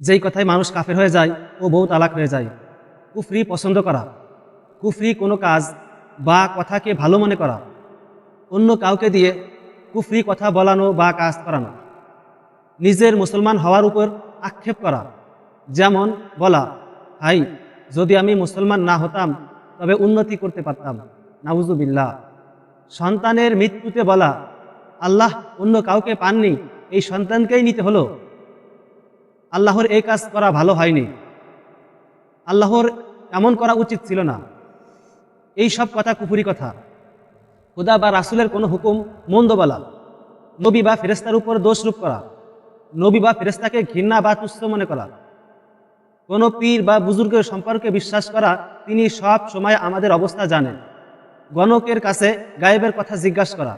যেই কথায় মানুষ কাফের হয়ে যায়, ও বউ তালাক হয়ে যায়। কুফরি পছন্দ করা। কুফরি কোনো কাজ বা কথাকে ভালো মনে করা। অন্য কাউকে দিয়ে কুফরি কথা বলানো বা কাজ করানো। নিজের মুসলমান হওয়ার উপর আক্ষেপ করা। যেমন, বলা হাই যদি আমি মুসলমান না হতাম, তবে উন্নতি করতে পারতাম। নাউজুবিল্লাহ সন্তানের মৃত্যুতে বলা, আল্লাহ অন্য কাউকে পাননি, এই সন্তানকেই নিতে হলো। আল্লাহর এই কাজ করা ভালো হয়নি। আল্লাহর এমন করা উচিত ছিল না। এই সব কথা কুপুরি কথা। খুদা বা রাসুলের কোনো হুকুম মন্দ বলা। নবী বা ফেরেস্তার উপর দোষরূপ করা। নবী বা ফেরেস্তাকে ঘৃণা বা তুচ্ছ মনে করা। কোনো পীর বা বুজুর্গের সম্পর্কে বিশ্বাস করা তিনি সব সময় আমাদের অবস্থা জানেন। গণকের কাছে গায়েবের কথা জিজ্ঞাসা করা।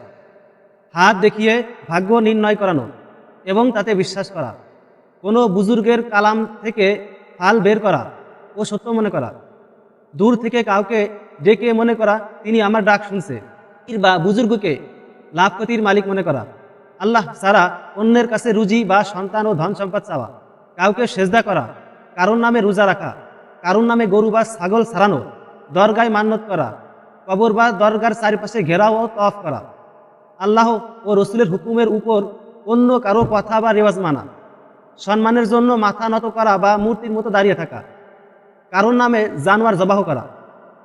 হাত দেখিয়ে ভাগ্য নির্ণয় করানো এবং তাতে বিশ্বাস করা। কোনো বুজুর্গের কালাম থেকে ফাল বের করা ও সত্য মনে করা। দূর থেকে কাউকে ডেকে মনে করা, তিনি আমার ডাক শুনছে। বা বুজুর্গকে লাভ ক্ষতির মালিক মনে করা। আল্লাহ সারা অন্যের কাছে রুজি বা সন্তান ও ধন সম্পদ চাওয়া। কাউকে সেজদা করা, কারোর নামে রোজা রাখা, কারোর নামে গরু বা ছাগল সারানো দরগায় মান্যত করা, কবর বা দরগার চারিপাশে ঘেরাও ও তফ করা। আল্লাহ ও রসুলের হুকুমের উপর অন্য কারও কথা বা রেওয়াজ মানা। সম্মানের জন্য মাথা নত করা বা মূর্তির মতো দাঁড়িয়ে থাকা। কারোর নামে জানোয়ার জবাহ করা।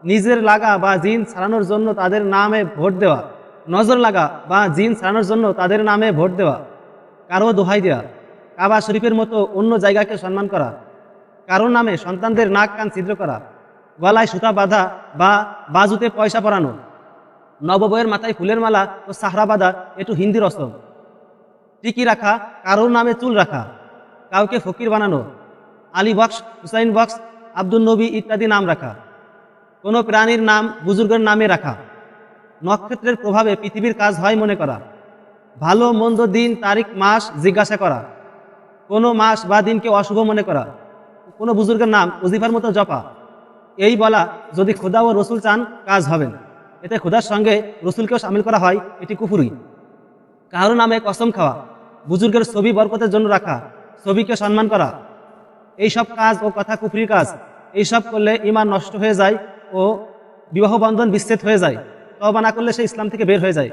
নিজের লাগা বা জিন ছাড়ানোর জন্য তাদের নামে ভোট দেওয়া। নজর লাগা বা জিন ছাড়ানোর জন্য তাদের নামে ভোট দেওয়া। কারও দোহাই দেওয়া। কাবা শরীফের মতো অন্য জায়গাকে সম্মান করা। কারোর নামে সন্তানদের নাক কান ছিদ্র করা। গলায় সুতা বাঁধা বা বাজুতে পয়সা পরানো। নববয়ের মাথায় ফুলের মালা ও সাহরা বাঁধা একটু হিন্দি রসম টিকি রাখা, কারোর নামে চুল রাখা। কাউকে ফকির বানানো। আলী বক্স, হুসাইন বক্স, আব্দুল নবী ইত্যাদি নাম রাখা। কোনো প্রাণীর নাম বুজুর্গের নামে রাখা। নক্ষত্রের প্রভাবে পৃথিবীর কাজ হয় মনে করা। ভালো, মন্দ দিন, তারিখ, মাস জিজ্ঞাসা করা। কোনো মাস বা দিনকে অশুভ মনে করা। কোনো বুজুর্গের নাম উজিফার মতো জপা। এই বলা যদি খোদা ও রসুল চান, কাজ হবেন এতে খোদার সঙ্গে রসুলকেও সামিল করা হয়, এটি কুফুরি। কারও নামে কসম খাওয়া, বুজুর্গের ছবি বরকতের জন্য রাখা। ছবিকে সম্মান করা। এই সব কাজ ও কথা কুফরির কাজ এই সব করলে ইমান নষ্ট হয়ে যায় ও বিবাহ বন্ধন বিচ্ছেদ হয়ে যায়। তবা না করলে সে ইসলাম থেকে বের হয়ে যায়।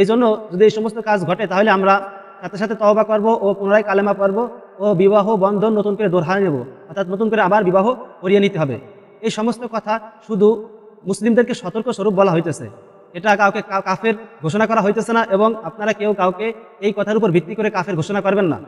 এই জন্য যদি এই সমস্ত কাজ ঘটে, তাহলে আমরা সাথে সাথে তওবা করব ও পুনরায় কালেমা পড়ব ও বিবাহ বন্ধন নতুন করে দোরহায় নেব। অর্থাৎ নতুন করে আবার বিবাহ করিয়ে নিতে হবে। এই সমস্ত কথা শুধু মুসলিমদেরকে সতর্ক স্বরূপ বলা হইতেছে। এটা কাউকে কাফের ঘোষণা করা হইতেছে না এবং আপনারা কেউ কাউকে এই কথার উপর ভিত্তি করে কাফের ঘোষণা করবেন না।